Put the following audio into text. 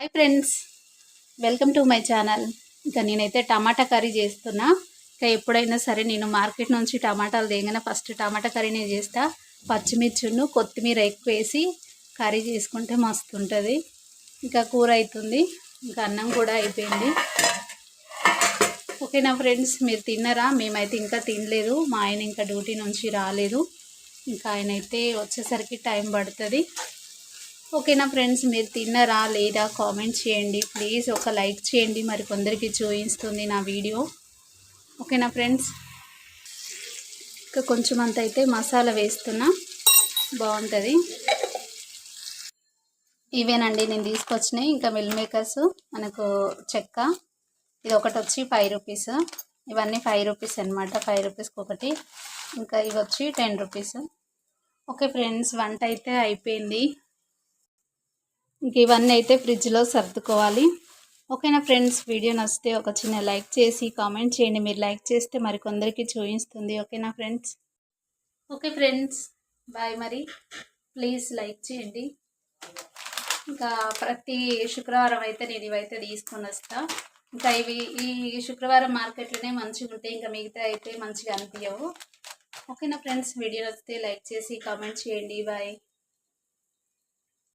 Hi friends welcome to my channel ఇంకా నేనైతే టమాటా curry చేస్తున్నా. ఇంకా ఎప్పుడైనా సరే నేను మార్కెట్ నుంచి టమాటాలు తేగానే ఫస్ట్ టమాటా కర్రీనే చేస్తా. పచ్చిమిర్చిను కొత్తిమీర ఎక్కువ వేసి కర్రీ చేసుకుంటే మస్తు ఉంటుంది ఇంకా కూర అవుతుంది ఇంకా అన్నం కూడా అయిపోయింది. ఓకేనా ఫ్రెండ్స్ మీరు తిన్నారా? మేమైతే ఇంకా తినలేదు. మా ఆయన ఇంకా డ్యూటీ నుంచి రాలేదు. ఇంకా ఆయన అయితే వచ్చేసరికి టైం పడుతుంది. ఓకేనా ఫ్రెండ్స్ మీరు తిన్నారా లేదా కామెంట్ చేయండి. ప్లీజ్ ఒక లైక్ చేయండి. మరి కొందరికి చూపిస్తుంది నా వీడియో. ఓకేనా ఫ్రెండ్స్ ఇంకా కొంచెం అంత అయితే మసాలా వేస్తున్నా. బాగుంటుంది. ఇవేనండి నేను తీసుకొచ్చినాయి ఇంకా మిల్ మేకర్స్ మనకు చెక్క ఇది ఒకటి వచ్చి ఫైవ్ రూపీస్. ఇవన్నీ ఫైవ్ రూపీస్ అనమాట ఫైవ్ రూపీస్కి ఒకటి. ఇంకా ఇవి వచ్చి టెన్ రూపీస్. ఓకే ఫ్రెండ్స్ వంట అయితే అయిపోయింది. ఇంక ఇవన్నీ అయితే ఫ్రిడ్జ్లో సర్దుకోవాలి. ఓకేనా ఫ్రెండ్స్? వీడియో నచ్చితే ఒక చిన్న లైక్ చేసి కామెంట్ చేయండి. మీరు లైక్ చేస్తే మరి కొందరికి చూపిస్తుంది. ఓకేనా ఫ్రెండ్స్? Okay friends. బాయ్ మరి. ప్లీజ్ లైక్ చేయండి. ఇంకా ప్రతి శుక్రవారం అయితే నేను ఇవైతే తీసుకొని వస్తా. ఇంకా ఇవి ఈ శుక్రవారం మార్కెట్లోనే మంచిగా ఉంటాయి. ఇంకా మిగతా అయితే మంచిగా అనిపించవు ఓకేనా ఫ్రెండ్స్? వీడియో నచ్చితే లైక్ చేసి కామెంట్ చేయండి. బాయ్.